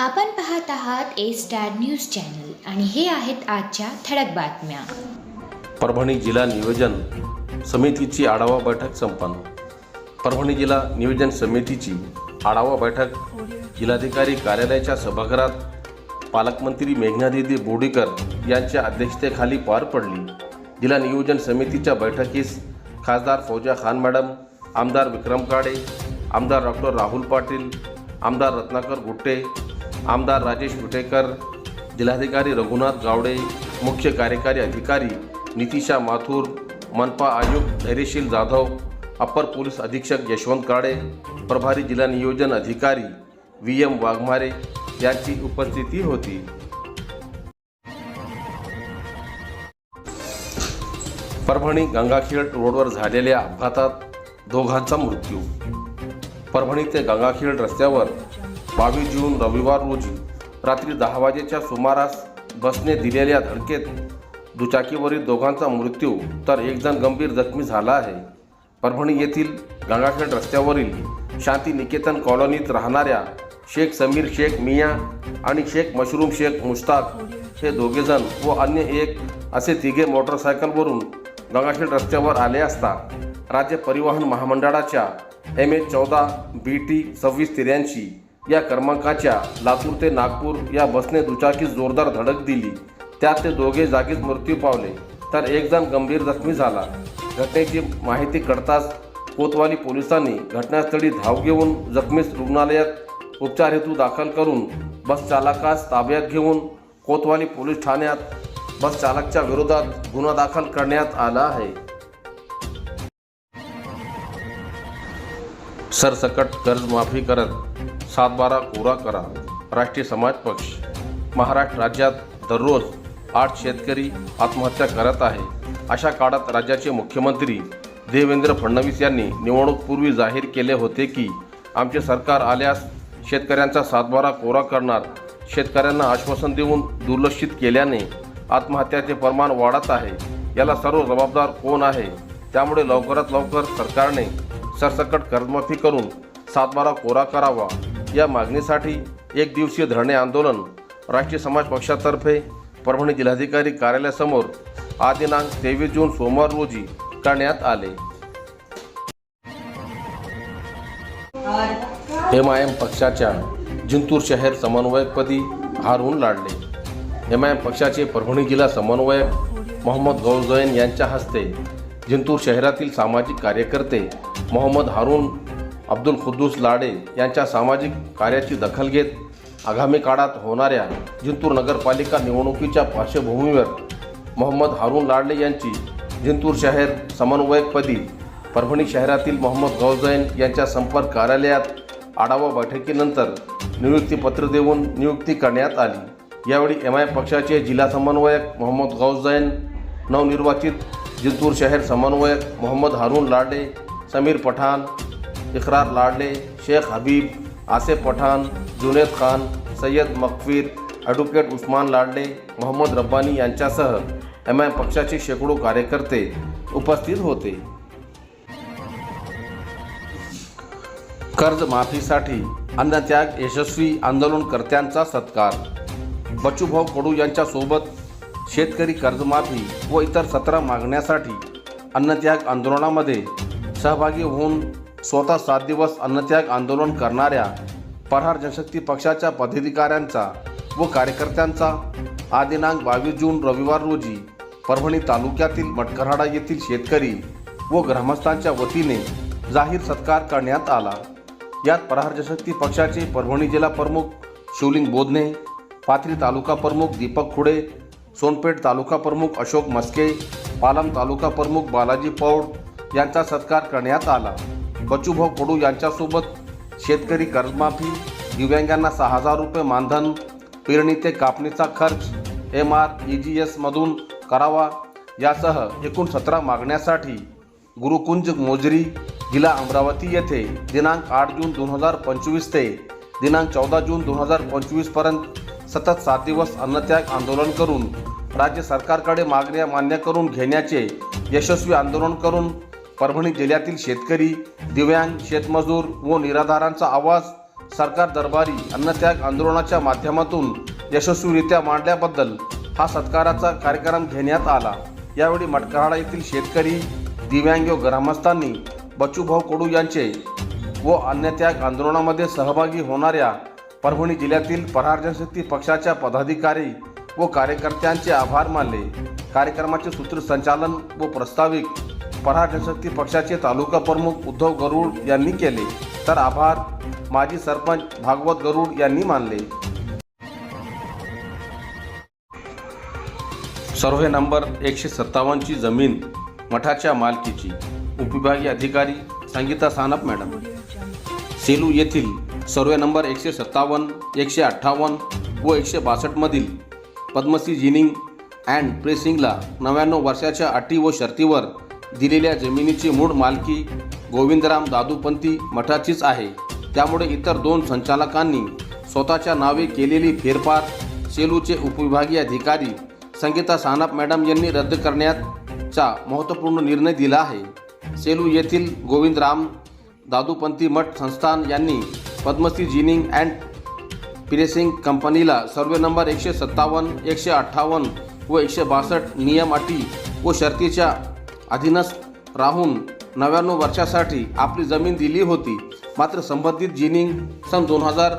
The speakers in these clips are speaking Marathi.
आपण पाहत आहात ए स्टार न्यूज चॅनल आणि हे आहेत आजच्या ठळक बातम्या. परभणी जिल्हा नियोजन समितीची आढावा बैठक संपन्न. परभणी जिल्हा नियोजन समितीची आढावा बैठक. जिल्हाधिकारी कार्यालयाच्या सभागृहात पालकमंत्री मेघनादिदी बोर्डीकर यांच्या अध्यक्षतेखाली पार पडली. जिल्हा नियोजन समितीच्या बैठकीस खासदार फौजा खान मॅडम आमदार विक्रम काडे आमदार डॉक्टर राहुल पाटील आमदार रत्नाकर गुट्टे आमदार राजेश विटेकर जिल्हाधिकारी रघुनाथ गावडे मुख्य कार्यकारी अधिकारी नितिशा माथुर मनपा आयुक्त धैर्यशील जाधव अप्पर पोलीस अधीक्षक यशवंत काळे प्रभारी जिल्हा नियोजन अधिकारी व्ही एम वाघमारे यांची उपस्थिती होती. परभणी गंगाखेड रोडवर झालेल्या अपघातात दोघांचा मृत्यू. परभणी ते गंगाखेड रस्त्यावर बावीस जून रविवार रोजी रात्री दहा वाजेच्या सुमारास बसने दिलेल्या धडकेत दुचाकीवरील दोघांचा मृत्यू तर एकजण गंभीर जखमी झाला आहे. परभणी येथील गंगाखेड रस्त्यावरील शांती निकेतन कॉलनीत राहणाऱ्या शेख समीर शेख मिया आणि शेख मशरूम शेख मुश्ताक हे दोघेजण व अन्य एक असे तिघे मोटरसायकलवरून गंगाखेड रस्त्यावर आले असता राज्य परिवहन महामंडळाच्या एम एच चौदा बी टी सव्वीस त्र्याऐंशी या क्रमांकाच्या लातूर ते नागपूर या बसने दुचाकीस जोरदार धडक दिली. त्यात ते दोघे जागीच मृत्यू पावले. तर एक जण गंभीर जखमी झाला. घटनेची माहिती कळताच कोतवाली पोलिसांनी घटनास्थळी धाव घेऊन जखमीस रुग्णालयात उपचार हेतू दाखल करून बस चालकास ताब्यात घेऊन कोतवाली पोलीस ठाण्यात बस चालकच्या विरोधात गुन्हा दाखल करण्यात आला आहे. सरसकट कर्जमाफी करत सातबारा कोरा करा. राष्ट्रीय समाज पक्ष. महाराष्ट्र राज्यात दररोज आठ शेतकरी आत्महत्या करत आहे. अशा काळात राज्याचे मुख्यमंत्री देवेंद्र फडणवीस यांनी निवडणूकपूर्वी जाहीर केले होते की आमचे सरकार आल्यास शेतकऱ्यांचा सातबारा कोरा करणार. शेतकऱ्यांना आश्वासन देऊन दुर्लक्षित केल्याने आत्महत्याचे प्रमाण वाढत आहे. याला सर्व जबाबदार कोण आहे? त्यामुळे लवकरात लवकर सरकारने सरसकट कर्जमाफी करून सातबारा कोरा करावा. या मागणीसाठी एक दिवसीय धरणे आंदोलन राष्ट्रीय समाज पक्षातर्फे परभणी जिल्हाधिकारी कार्यालयासमोर आज दिनांक तेवीस जून सोमवार रोजी करण्यात आले. एम आय एम पक्षाच्या जिंतूर शहर समन्वयकपदी हारून लाडले. एम आय एम पक्षाचे परभणी जिल्हा समन्वयक मोहम्मद गौजैन यांच्या हस्ते जिंतूर शहरातील सामाजिक कार्यकर्ते मोहम्मद हारून अब्दुल खुद्दूस लाडे यांच्या सामाजिक कार्याची दखल घेत आगामी काळात होणाऱ्या जिंतूर नगरपालिका निवडणुकीच्या पार्श्वभूमीवर मोहम्मद हारून लाडले यांची जिंतूर शहर समन्वयकपदी परभणी शहरातील मोहम्मद गौजैन यांच्या संपर्क कार्यालयात आढावा बैठकीनंतर नियुक्तीपत्र देऊन नियुक्ती करण्यात आली. यावेळी एम आय पक्षाचे जिल्हा समन्वयक मोहम्मद गौजैन नवनिर्वाचित जिंतूर शहर समन्वयक मोहम्मद हारून लाडे समीर पठाण इकरार लाडले शेख हबीब आसिफ पठाण जुनेद खान सय्यद मकफीर ॲडव्होकेट उस्मान लाडले मोहम्मद रब्बानी यांच्यासह एम आय पक्षाचे शेकडो कार्यकर्ते उपस्थित होते. कर्जमाफीसाठी अन्नत्याग यशस्वी आंदोलनकर्त्यांचा सत्कार. बच्चूभाऊ कडू यांच्यासोबत शेतकरी कर्जमाफी व इतर सतरा मागण्यासाठी अन्नत्याग आंदोलनामध्ये सहभागी होऊन स्वतः सात दिवस अन्नत्याग आंदोलन करणाऱ्या परहार जनशक्ती पक्षाच्या पदाधिकाऱ्यांचा व कार्यकर्त्यांचा आदिनांक दिनांक बावीस जून रविवार रोजी परभणी तालुक्यातील मटकरहाडा येथील शेतकरी व ग्रामस्थांच्या वतीने जाहीर सत्कार करण्यात आला. यात प्रहार जनशक्ती पक्षाचे परभणी जिल्हा प्रमुख शिवलिंग बोधने पाथरी तालुका प्रमुख दीपक खुडे सोनपेठ तालुका प्रमुख अशोक मस्के पालम तालुका प्रमुख बालाजी पौड यांचा सत्कार करण्यात आला. बचूभाऊ कडू यांच्यासोबत शेतकरी कर्जमाफी दिव्यांगांना सहा हजार रुपये मानधन पेरणी ते कापणीचा खर्च एम आर ई जी एसमधून करावा यासह एकूण सतरा मागण्यासाठी गुरुकुंज मोजरी जिल्हा अमरावती येथे दिनांक आठ जून दोन हजार पंचवीस ते दिनांक चौदा जून दोन हजार पंचवीसपर्यंत सतत सात दिवस अन्नत्याग आंदोलन करून राज्य सरकारकडे मागण्या मान्य करून घेण्याचे यशस्वी आंदोलन करून परभणी जिल्ह्यातील शेतकरी दिव्यांग शेतमजूर व निराधारांचा आवाज सरकार दरबारी अन्नत्याग आंदोलनाच्या माध्यमातून यशस्वीरित्या मांडल्याबद्दल हा सत्काराचा कार्यक्रम घेण्यात आला. यावेळी मटकराळा येथील शेतकरी दिव्यांग व ग्रामस्थांनी बच्चूभाऊ कडू यांचे व अन्नत्याग आंदोलनामध्ये सहभागी होणाऱ्या परभणी जिल्ह्यातील परार जनशक्ती पक्षाच्या पदाधिकारी व कार्यकर्त्यांचे आभार मानले. कार्यक्रमाचे सूत्रसंचालन व प्रस्ताविक प्रहार पक्षाचे तालुका प्रमुख उद्धव गरुड यांनी केले. तर आभार. माजी सरपंच भागवत गरुड यांनी मानले. सर्व्हे नंबर एकशे सत्तावन्नची जमीन मठाच्या मालकीची. उपविभागीय अधिकारी संगीता सानप मॅडम. सेलू येथील सर्वे नंबर एकशे सत्तावन्न एकशे अठ्ठावन्न व एकशे बासष्टमधील पद्मश्री जिनिंग अँड प्रेसिंगला नव्याण्णव वर्षाच्या अटी व शर्तीवर दिलेल्या जमिनीची मूळ मालकी गोविंदराम दादूपंथी मठाचीच आहे. त्यामुळे इतर दोन संचालकांनी स्वतःच्या नावे केलेली फेरफार सेलूचे उपविभागीय अधिकारी संगीता सानप मॅडम यांनी रद्द करण्याचा महत्त्वपूर्ण निर्णय दिला आहे. सेलू येथील गोविंदराम दादूपंथी मठ संस्थान यांनी पद्मश्री जिनिंग अँड प्रेसिंग कंपनीला सर्वे नंबर एकशे सत्तावन्न एकशे अठ्ठावन्न व एकशे बासष्ट नियम अटी व शर्तीच्या अधीनच राहून नव्याण्णव वर्षासाठी आपली जमीन दिली होती. मात्र संबंधित जिनिंग सन दोन हजार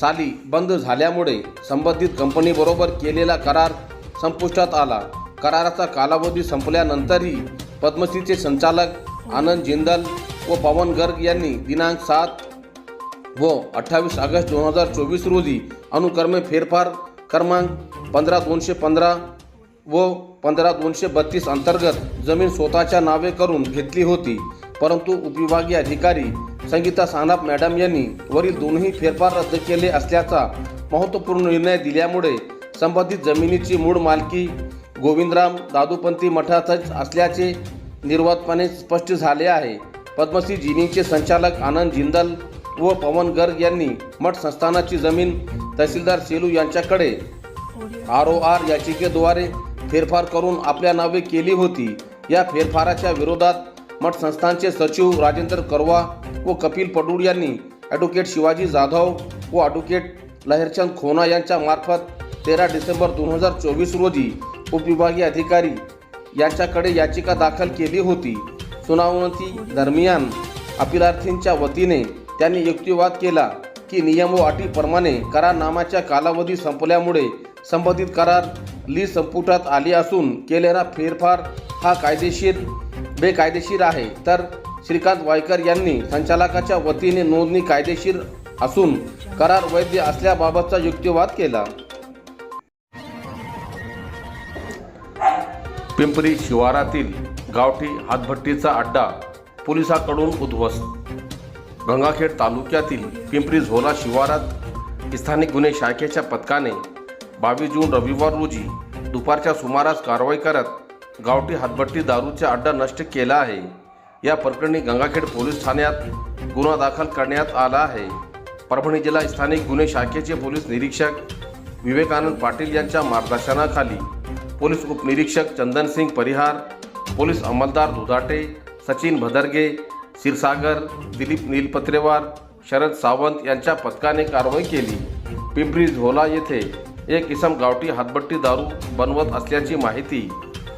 साली बंद झाल्यामुळे संबंधित कंपनीबरोबर केलेला करार संपुष्टात आला. कराराचा कालावधी संपल्यानंतरही पद्मश्रीचे संचालक आनंद जिंदल व पवन गर्ग यांनी दिनांक सात व अठ्ठावीस ऑगस्ट दोन हजार चोवीस रोजी अनुक्रमे फेरफार क्रमांक पंधरा दोनशे पंधरा व पंधरा दोनशे बत्तीस अंतर्गत जमीन स्वतःच्या नावे करून घेतली होती. परंतु उपविभागीय अधिकारी संगीता सानप मॅडम यांनी वरील दोन्ही फेरफार रद्द केले असल्याचा महत्त्वपूर्ण निर्णय दिल्यामुळे संबंधित जमिनीची मूळ मालकी गोविंदराम दादूपंती मठातच असल्याचे निर्वातपणे स्पष्ट झाले आहे. पद्मश्री जिनिंगचे संचालक आनंद जिंदल व पवन गर्ग यांनी मठ संस्थानाची जमीन तहसीलदार सेलू यांच्याकडे आर ओ आर याचिकेद्वारे फेरफार करून आपल्या नावे केली होती. या फेरफाराच्या विरोधात मठसंस्थांचे सचिव राजेंद्र करवा व कपिल पडूळ यांनी ॲडव्होकेट शिवाजी जाधव व ॲडव्होकेट लहरचंद खोना यांच्या मार्फत तेरा डिसेंबर दोन हजार चोवीस रोजी उपविभागीय अधिकारी यांच्याकडे याचिका दाखल केली होती. सुनावणी दरम्यान अपिलार्थींच्या वतीने त्यांनी युक्तिवाद केला की नियम व अटीप्रमाणे करारनामाच्या कालावधी संपल्यामुळे संबंधित करार ली संपुटात आली असून केलेला फेरफार हा कायदेशीर बेकायदेशीर आहे. तर श्रीकांत वायकर यांनी संचालकाच्या वतीने नोंदणी कायदेशीर असून करार वैध असल्याबाबतचा युक्तिवाद केला. पिंपरी शिवारातील गावठी हातभट्टीचा अड्डा पोलिसाकडून उद्ध्वस्त. गंगाखेड तालुक्यातील पिंपरी झोला शिवारात स्थानिक गुन्हे शाखेच्या पथकाने बावीस जून रविवार रोजी दुपारच्या सुमारास कारवाई करत गावठी हातभट्टी दारूचा अड्डा नष्ट केला आहे. या प्रकरणी गंगाखेड पोलीस ठाण्यात गुन्हा दाखल करण्यात आला आहे. परभणी जिल्हा स्थानिक गुन्हे शाखेचे पोलीस निरीक्षक विवेकानंद पाटील यांच्या मार्गदर्शनाखाली पोलीस उपनिरीक्षक चंदनसिंग परिहार पोलीस अंमलदार दुधाटे सचिन भदरगे क्षीरसागर दिलीप नीलपत्रेवार शरद सावंत यांच्या पथकाने कारवाई केली. पिंपरी झोला येथे एक इसम गावठी हातभट्टी दारू बनवत असल्याची माहिती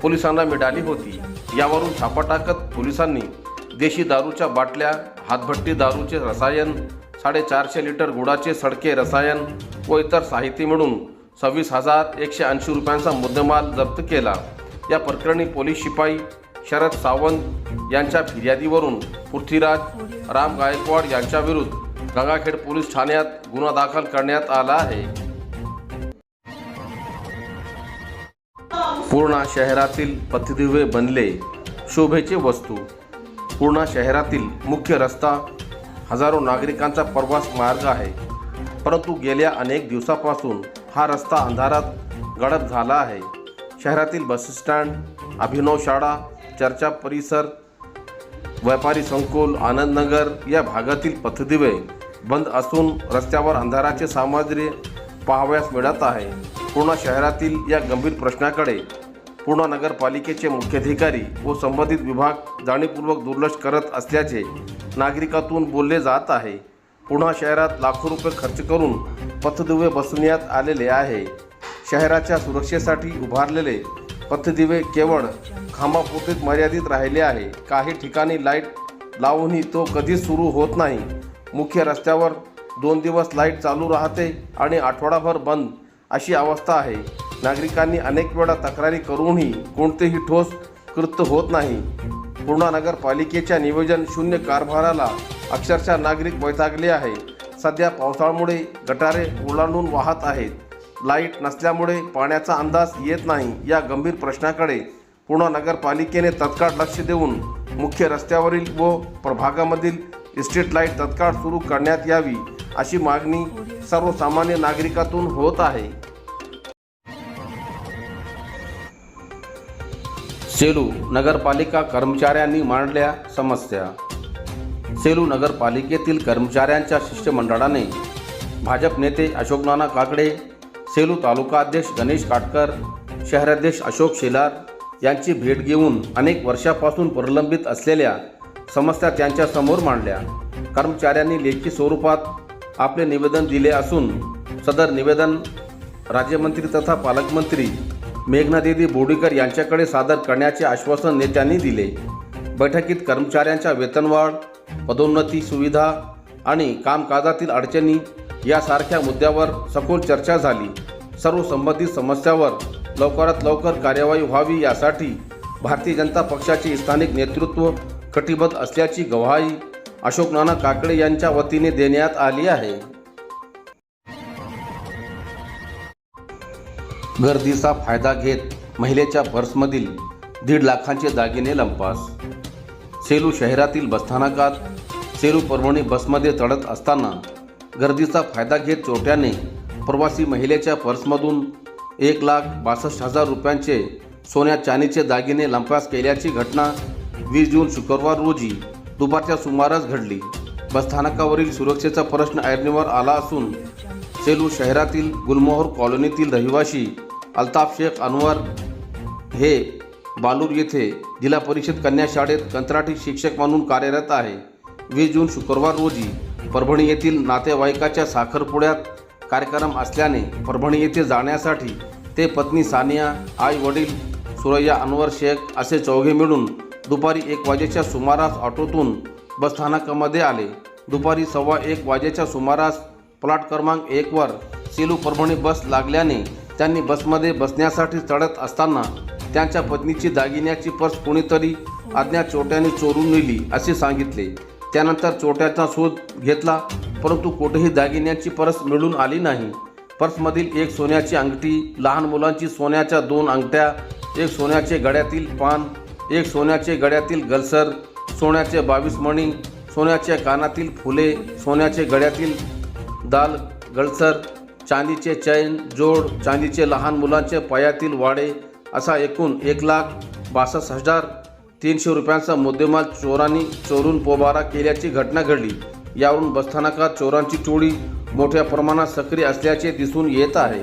पोलिसांना मिळाली होती. यावरून छापा टाकत पोलिसांनी देशी दारूच्या बाटल्या हातभट्टी दारूचे रसायन साडेचारशे लिटर गुळाचे सडके रसायन व इतर साहित्य मिळून सव्वीस हजार एकशे ऐंशी रुपयांचा मुद्देमाल जप्त केला. या प्रकरणी पोलीस शिपाई शरद सावंत यांच्या फिर्यादीवरून पृथ्वीराज राम गायकवाड यांच्याविरुद्ध गंगाखेड पोलीस ठाण्यात गुन्हा दाखल करण्यात आला आहे. पूर्णा शहरातील पथदिवे बनले शोभेचे वस्तू. पूर्णा शहरातील मुख्य रस्ता हजारो नागरिकांचा प्रवास मार्ग आहे. परंतु गेल्या अनेक दिवसापासून हा रस्ता अंधारात गडप झाला आहे. शहरातील बसस्टँड अभिनव शाळा चर्चा परिसर व्यापारी संकुल आनंदनगर या भागातील पथदिवे बंद असून रस्त्यावर अंधाराचे सामग्री पाहावयास मिळत आहे. पूर्णा शहरातील या गंभीर प्रश्नाकडे पूर्ण नगरपालिकेचे मुख्याधिकारी व संबंधित विभाग जाणीवपूर्वक दुर्लक्ष करत असल्याचे नागरिकातून बोलले जात आहे. पुन्हा शहरात लाखो रुपये खर्च करून पथदिवे बसवण्यात आलेले आहे. शहराच्या सुरक्षेसाठी उभारलेले पथदिवे केवळ खांबापुरतीच मर्यादित राहिले आहे. काही ठिकाणी लाइट लावूनही तो कधीच सुरू होत नाही. मुख्य रस्त्यावर दोन दिवस लाइट चालू राहते आणि आठवडाभर बंद अशी अवस्था आहे. नागरिकांनी अनेक वेळा तक्रारी करूनही कोणतेही ठोस कृत्य होत नाही. पूर्णा नगरपालिकेच्या नियोजन शून्य कारभाराला अक्षरशः नागरिक वैतागले आहे. सध्या पावसाळ्यामुळे गटारे ओलांडून वाहत आहेत. लाइट नसल्यामुळे पाण्याचा अंदाज येत नाही या गंभीर प्रश्नाकडे पूर्णा नगरपालिकेने तत्काळ लक्ष देऊन मुख्य रस्त्यावरील व प्रभागामधील स्ट्रीट लाइट तत्काळ सुरू करण्यात यावी अशी मागणी सर्वसामान्य नागरिकातून होत आहे. सेलू नगरपालिका कर्मचाऱ्यांनी मांडल्या समस्या. सेलू नगरपालिकेतील कर्मचाऱ्यांच्या शिष्टमंडळाने भाजप नेते अशोक नाना काकडे सेलू तालुका अध्यक्ष गणेश काटकर शहराध्यक्ष अशोक शेलार यांची भेट घेऊन अनेक वर्षापासून प्रलंबित असलेल्या समस्या त्यांच्यासमोर मांडल्या. कर्मचाऱ्यांनी लेखी स्वरूपात आपले निवेदन दिले असून सदर निवेदन राज्यमंत्री तथा पालकमंत्री मेघनादेवी बोडीकर यांच्याकडे सादर करण्याचे आश्वासन नेत्यांनी दिले. बैठकीत कर्मचाऱ्यांच्या वेतनवाढ पदोन्नती सुविधा आणि कामकाजातील अडचणी यासारख्या मुद्द्यावर सखोल चर्चा झाली. सर्व संबंधित समस्यावर लवकरात लवकर कार्यवाही व्हावी यासाठी भारतीय जनता पक्षाचे स्थानिक नेतृत्व कटिबद्ध असल्याची गवाही अशोक नाना काकडे यांच्या वतीने देण्यात आली आहे. गर्दीचा फायदा घेत महिलेच्या पर्समधील दीड लाखांचे दागिने लंपास. सेलू शहरातील बसस्थानकात सेलू परभणी बसमध्ये चढत असताना गर्दीचा फायदा घेत चोरट्याने प्रवासी महिलेच्या पर्समधून एक लाख बासष्ट हजार रुपयांचे सोन्या चांदीचे दागिने लंपास केल्याची घटना वीस जून शुक्रवार रोजी दुपारच्या सुमारास घडली. बसस्थानकावरील सुरक्षेचा प्रश्न ऐरणीवर आला असून सेलू शहरातील गुलमोहर कॉलनीतील रहिवासी अल्ताफ शेख अनवर हे बालूर येथे जिल्हा परिषद कन्या शाळेत कंत्राटी शिक्षक म्हणून कार्यरत आहे. वीस जून शुक्रवार रोजी परभणी येथील नातेवाईकाच्या साखरपुड्यात कार्यक्रम असल्याने परभणी येथे जाण्यासाठी ते पत्नी सानिया आई वडील सुरैया अनवर शेख असे चौघे मिळून दुपारी एक वाजेच्या सुमारास ऑटोतून बसस्थानकामध्ये आले. दुपारी सव्वा एक वाजेच्या सुमारास प्लॉट क्रमांक एकवर सेलू परभणी बस लागल्याने त्यांनी बसमध्ये बसण्यासाठी चढत असताना त्यांच्या पत्नीची दागिन्याची पर्स कोणीतरी अज्ञात चोट्याने चोरून नेली असे सांगितले. त्यानंतर चोट्याचा शोध घेतला परंतु कुठेही दागिन्यांची पर्स मिळून आली नाही. पर्समधील एक सोन्याची अंगठी लहान मुलांची सोन्याच्या दोन अंगठ्या एक सोन्याचे गळ्यातील पान एक सोन्याचे गळ्यातील गलसर सोन्याचे बावीस मणी सोन्याच्या कानातील फुले सोन्याचे गळ्यातील दाल गळसर चांदीचे चैन जोड चांदीचे लहान मुलांचे पायातील वाडे असा एकूण एक लाख बासष्ट हजार तीनशे रुपयांचा मुद्देमाल चोरांनी चोरून पोबारा केल्याची घटना घडली. यावरून बसस्थानकात चोरांची टोळी मोठ्या प्रमाणात सक्रिय असल्याचे दिसून येत आहे.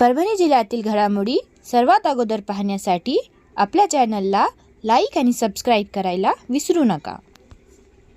परभणी जिल्ह्यातील घडामोडी सर्वात अगोदर पाहण्यासाठी आपल्या चॅनलला लाईक आणि सबस्क्राईब करायला विसरू नका.